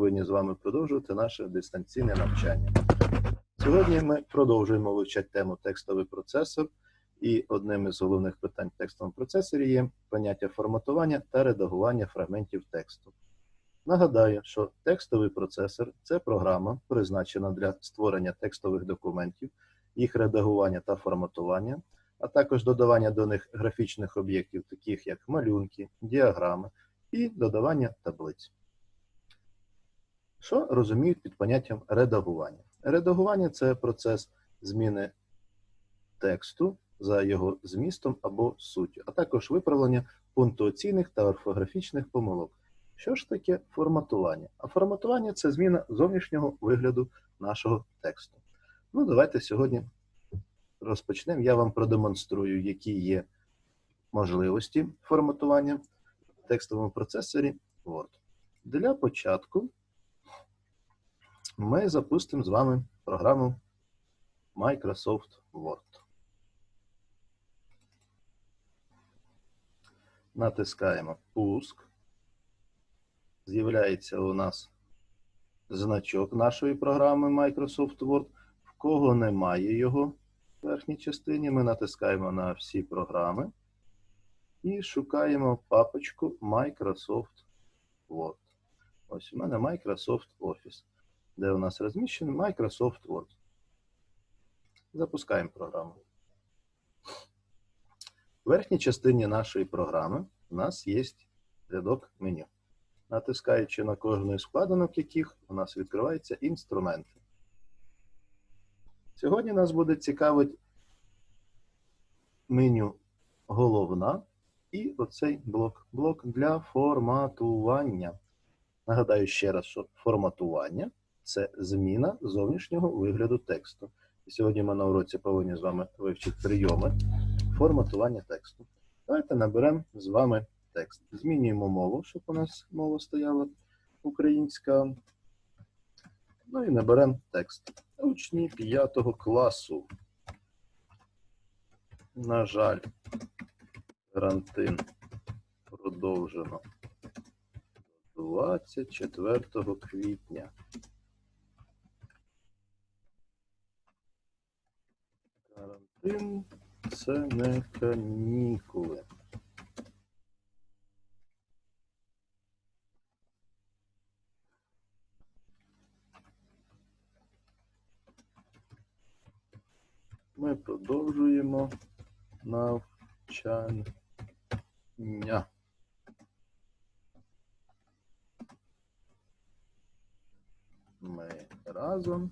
повинні з вами продовжувати наше дистанційне навчання. Сьогодні ми продовжуємо вивчати тему текстовий процесор, і одним із головних питань в текстовому процесорі є поняття форматування та редагування фрагментів тексту. Нагадаю, що текстовий процесор це програма, призначена для створення текстових документів, їх редагування та форматування, а також додавання до них графічних об'єктів, таких як малюнки, діаграми і додавання таблиць. Що розуміють під поняттям редагування? Редагування це процес зміни тексту за його змістом або суттю, а також виправлення пунктуаційних та орфографічних помилок. Що ж таке форматування? А форматування це зміна зовнішнього вигляду нашого тексту. Ну, давайте сьогодні розпочнемо. Я вам продемонструю, які є можливості форматування в текстовому процесорі Word. Для початку ми запустимо з вами програму Microsoft Word. Натискаємо Пуск. З'являється у нас значок нашої програми Microsoft Word. В кого немає його в верхній частині, ми натискаємо на всі програми і шукаємо папочку Microsoft Word. Ось у мене Microsoft Office, де у нас розміщений Microsoft Word. Запускаємо програму. В верхній частині нашої програми у нас є рядок меню. Натискаючи на кожну із складинок, яких у нас відкриваються інструменти. Сьогодні нас буде цікавить меню головна і оцей блок блок для форматування. Нагадаю ще раз, що форматування це зміна зовнішнього вигляду тексту. І сьогодні ми на уроці повинні з вами вивчити прийоми форматування тексту. Давайте наберемо з вами текст. Змінюємо мову, щоб у нас мова стояла українська. Ну і наберемо текст. Учні 5 класу. На жаль, карантин продовжено 24 квітня. Карантин це не канікули. Ми продовжуємо навчання. Ми разом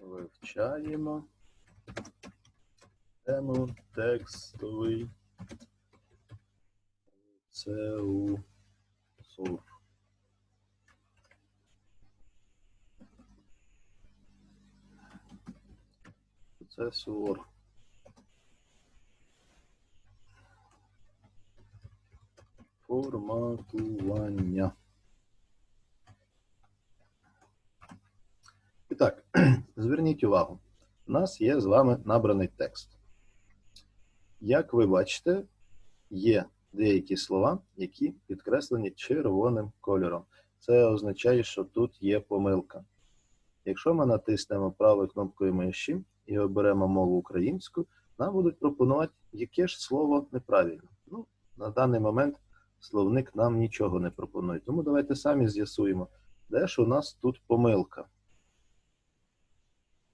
вивчаємо тему текстовий ЦУ СУР. Це СУР. Форматування. І так, зверніть увагу. У нас є з вами набраний текст. Як ви бачите, є деякі слова, які підкреслені червоним кольором. Це означає, що тут є помилка. Якщо ми натиснемо правою кнопкою миші і оберемо мову українську, нам будуть пропонувати, яке ж слово неправильно. Ну, на даний момент словник нам нічого не пропонує. Тому давайте самі з'ясуємо, де ж у нас тут помилка.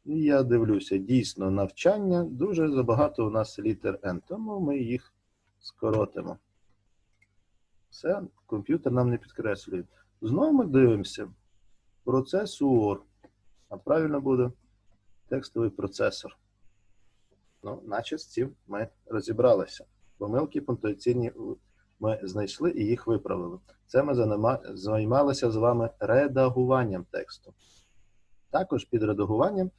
І я дивлюся, дійсно навчання дуже забагато у нас літер N, тому ми їх скоротимо. Все, комп'ютер нам не підкреслює. Знову ми дивимося процесор. А правильно буде текстовий процесор. Ну, наче з цим ми розібралися. Помилки пунктуаційні ми знайшли і їх виправили. Це ми займалися з вами редагуванням тексту. Також під редагуванням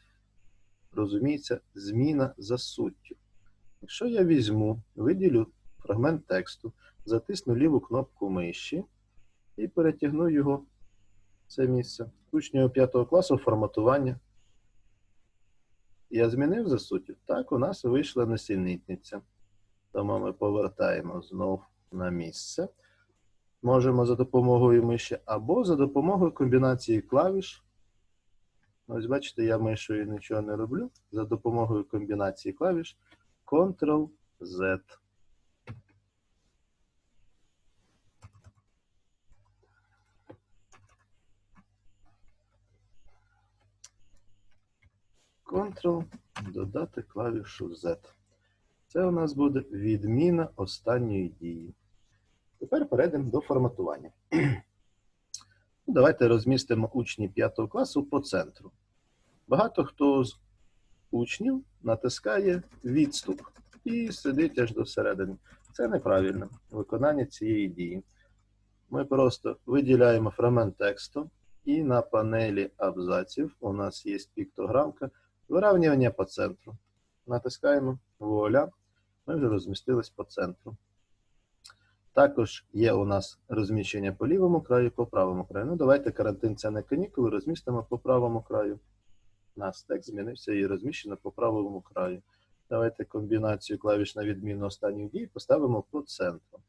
розуміється зміна за суттю. Якщо я візьму, виділю фрагмент тексту, затисну ліву кнопку миші і перетягну його в це місце. Учнього 5 класу форматування. Я змінив за суттю? Так, у нас вийшла несенітниця. Тому ми повертаємо знов на місце. можемо за допомогою миші або за допомогою комбінації клавіш. Ось бачите, я мишою нічого не роблю. За допомогою комбінації клавіш Ctrl-Z. Ctrl додати клавішу Z. Це у нас буде відміна останньої дії. Тепер перейдемо до форматування. Ну, Давайте розмістимо учні 5 класу по центру. Багато хто з учнів натискає відступ і сидить аж до середини. Це неправильне виконання цієї дії. Ми просто виділяємо фрагмент тексту, і на панелі абзаців у нас є піктограмка вирівнювання по центру. Натискаємо вуаля, ми вже розмістились по центру. Також є у нас розміщення по лівому краю по правому краю. Ну, давайте карантин це не канікули, розмістимо по правому краю. У нас текст змінився і розміщено по правому краю. Давайте комбінацію клавіш на відміну останніх дій поставимо по центру.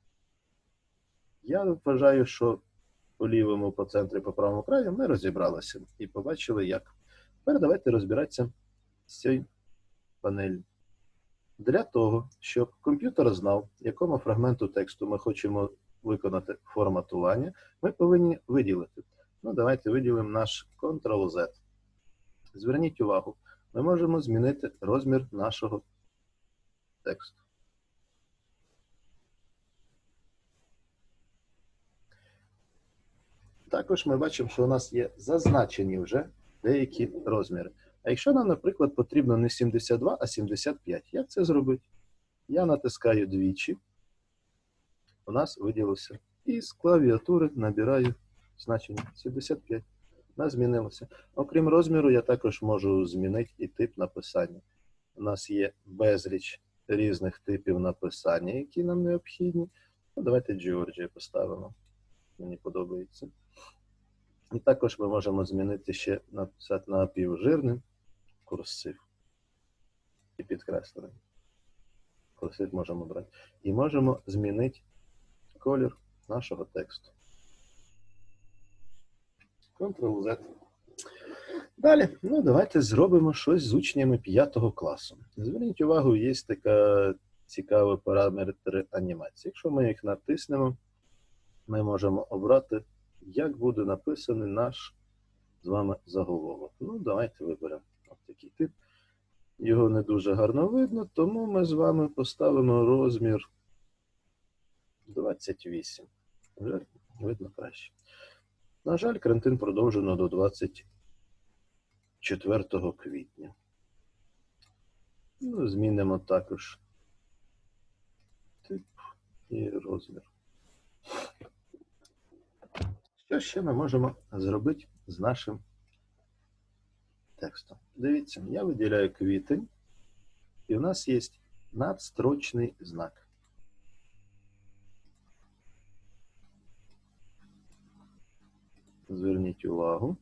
Я вважаю, що по лівому, по центру по правому краю ми розібралися і побачили, як. Тепер давайте розбиратися з цією панелью. Для того, щоб комп'ютер знав, якому фрагменту тексту ми хочемо виконати форматування, ми повинні виділити. Ну, давайте виділимо наш Ctrl-Z. Зверніть увагу, ми можемо змінити розмір нашого тексту. Також ми бачимо, що у нас є зазначені вже деякі розміри. А якщо нам, наприклад, потрібно не 72, а 75, як це зробити? Я натискаю двічі, у нас виділився. І з клавіатури набираю значення 75. У нас змінилося. Окрім розміру, я також можу змінити і тип написання. У нас є безліч різних типів написання, які нам необхідні. Ну, давайте Georgia поставимо. Мені подобається. І також ми можемо змінити ще написати напівжирним курсив і підкреслений. Курсив можемо брати. І можемо змінити колір нашого тексту. Ctrl-Z. Далі, ну давайте зробимо щось з учнями 5 класу. Зверніть увагу, є така цікава параметр анімації. Якщо ми їх натиснемо, ми можемо обрати, як буде написаний наш з вами заголовок. Ну, давайте виберемо от такий тип. Його не дуже гарно видно, тому ми з вами поставимо розмір 28. Вже видно краще. На жаль, карантин продовжено до 24 квітня. Ну, змінимо також тип і розмір. Що ще ми можемо зробити з нашим текстом? Дивіться, я виділяю квітень, і у нас є надстрочний знак. Зверніть увагу.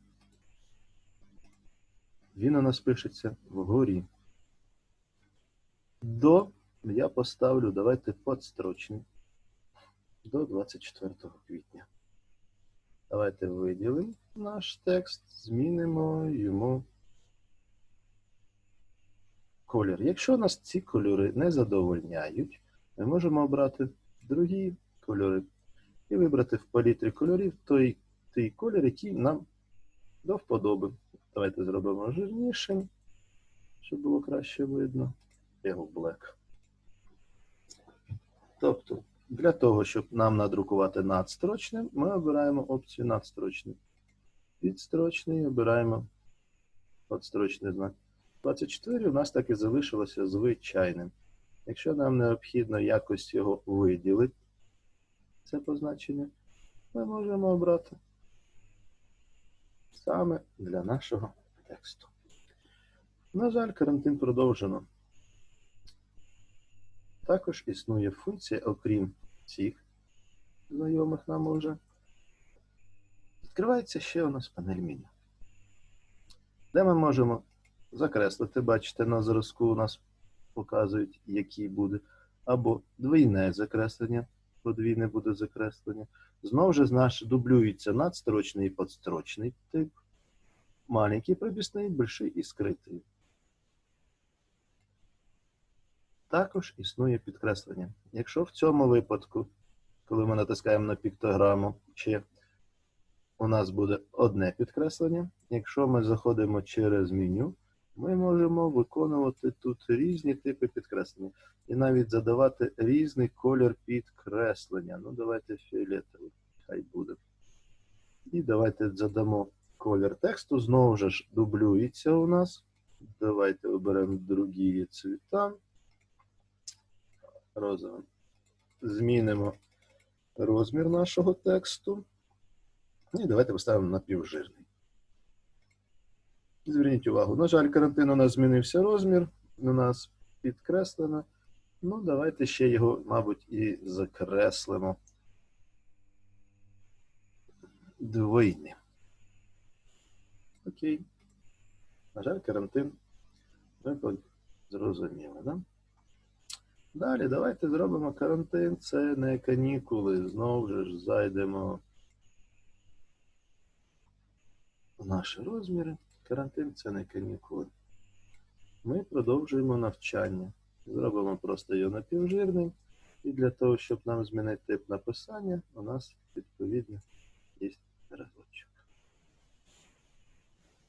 Він у нас пишеться вгорі. До я поставлю, давайте подстрочний. До 24 квітня. Давайте виділимо наш текст, змінимо йому колір. Якщо нас ці кольори не задовольняють, ми можемо обрати другі кольори і вибрати в палітрі кольорів той, той колір, який нам до вподоби. Давайте зробимо жирнішим, щоб було краще видно. Його black. Тобто, для того, щоб нам надрукувати надстрочним, ми обираємо опцію надстрочний. Підстрочний обираємо подстрочний знак. 24 у нас так і залишилося звичайним. Якщо нам необхідно якось його виділити, це позначення, ми можемо обрати саме для нашого тексту. На жаль, карантин продовжено. Також існує функція, окрім цих знайомих нам уже. Відкривається ще у нас панель меню, де ми можемо закреслити, бачите, на зразку у нас показують, який буде, або двійне закреслення, подвійне буде закреслення. Знову ж наш дублюється надстрочний і подстрочний тип, маленький прописний, больший і скритий. Також існує підкреслення. Якщо в цьому випадку, коли ми натискаємо на піктограму, чи у нас буде одне підкреслення, якщо ми заходимо через меню, ми можемо виконувати тут різні типи підкреслення і навіть задавати різний колір підкреслення. Ну, давайте фіолетовий, хай буде. І давайте задамо колір тексту. Знову ж дублюється у нас. Давайте оберемо другі цвіта. Розовим. Змінимо розмір нашого тексту. І давайте поставимо напівжирний. Зверніть увагу, на жаль, карантин у нас змінився розмір, у нас підкреслено. Ну, давайте ще його, мабуть, і закреслимо. Двойним. Окей. На жаль, карантин. Ми зрозуміли, да? Далі давайте зробимо карантин. Це не канікули. Знову ж зайдемо в наші розміри. Карантин це не канікули. Ми продовжуємо навчання. Зробимо просто його напівжирним. І для того, щоб нам змінити тип написання, у нас відповідно є разочок.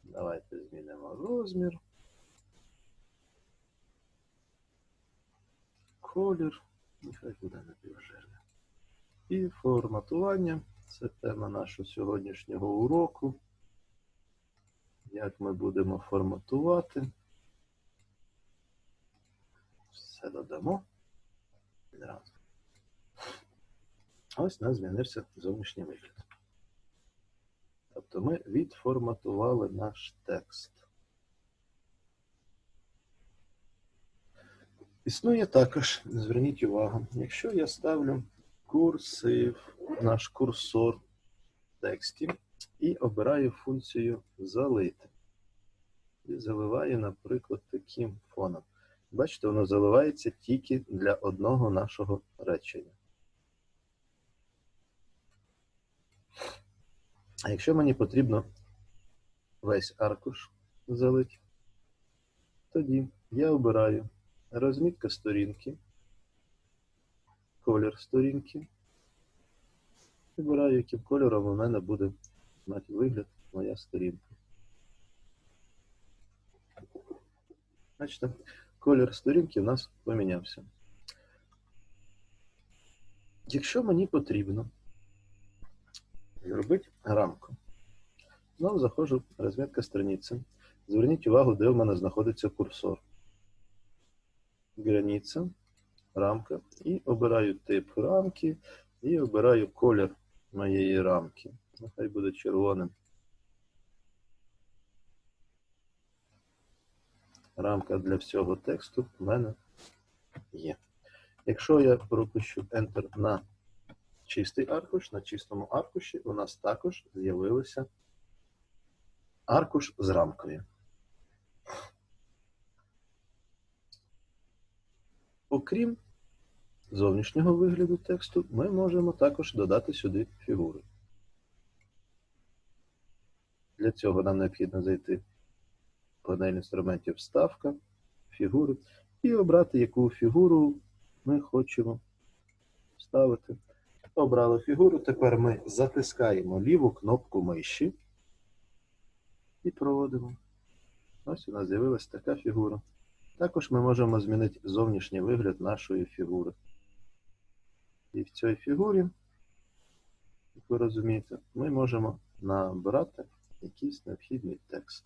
Давайте змінимо розмір. Колір. Нехай буде напівжирним. І форматування. Це тема нашого сьогоднішнього уроку. Як ми будемо форматувати? Все додамо. Ось у нас змінився зовнішній вигляд. Тобто ми відформатували наш текст. Існує також, зверніть увагу, якщо я ставлю курсив, наш курсор тексті і обираю функцію залити. І заливаю, наприклад, таким фоном. Бачите, воно заливається тільки для одного нашого речення. А якщо мені потрібно весь аркуш залити, тоді я обираю розмітка сторінки, колір сторінки. Вибираю, яким кольором у мене буде мати вигляд моя сторінка. Бачите, колір сторінки у нас помінявся. Якщо мені потрібно зробити рамку, знову заходжу розмітка страниці. Зверніть увагу, де в мене знаходиться курсор. Границя, рамка. І обираю тип рамки, і обираю колір моєї рамки. Нехай буде червоним. Рамка для всього тексту в мене є. Якщо я пропущу Enter на чистий аркуш, на чистому аркуші у нас також з'явилося аркуш з рамкою. Окрім зовнішнього вигляду тексту, ми можемо також додати сюди фігури. Для цього нам необхідно зайти в панель інструментів Вставка, фігури і обрати, яку фігуру ми хочемо вставити. Обрали фігуру. Тепер ми затискаємо ліву кнопку миші і проводимо. Ось у нас з'явилася така фігура. Також ми можемо змінити зовнішній вигляд нашої фігури. І в цій фігурі, як ви розумієте, ми можемо набрати якийсь необхідний текст.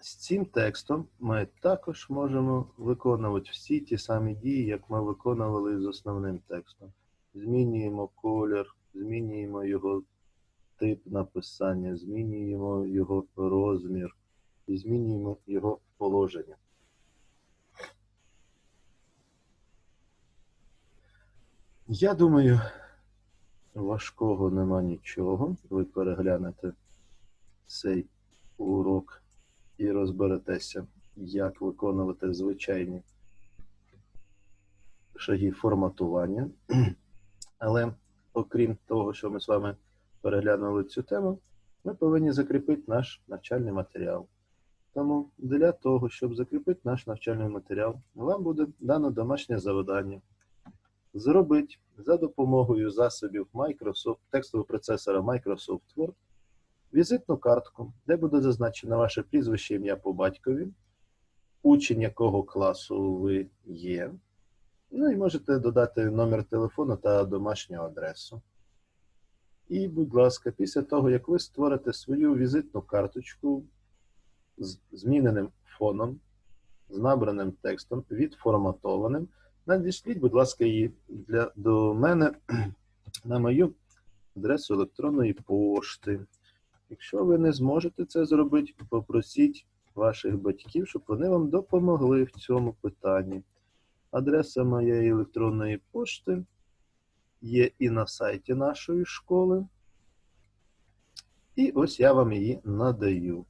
З цим текстом ми також можемо виконувати всі ті самі дії, як ми виконували з основним текстом. Змінюємо колір, змінюємо його тип написання, змінюємо його розмір і змінюємо його положення. Я думаю, важкого нема нічого. Ви переглянете цей урок і розберетеся, як виконувати звичайні шаги форматування. Але окрім того, що ми з вами переглянули цю тему, ми повинні закріпити наш навчальний матеріал. Тому для того, щоб закріпити наш навчальний матеріал, вам буде дано домашнє завдання. Зробити за допомогою засобів Microsoft, текстового процесора Microsoft Word візитну картку, де буде зазначено ваше прізвище ім'я по батькові, учень якого класу ви є. Ну і можете додати номер телефону та домашню адресу. І, будь ласка, після того, як ви створите свою візитну карточку з зміненим фоном, з набраним текстом, відформатованим, надішліть, будь ласка, її для, до мене на мою адресу електронної пошти. Якщо ви не зможете це зробити, попросіть ваших батьків, щоб вони вам допомогли в цьому питанні. Адреса моєї електронної пошти є і на сайті нашої школи. І ось я вам її надаю.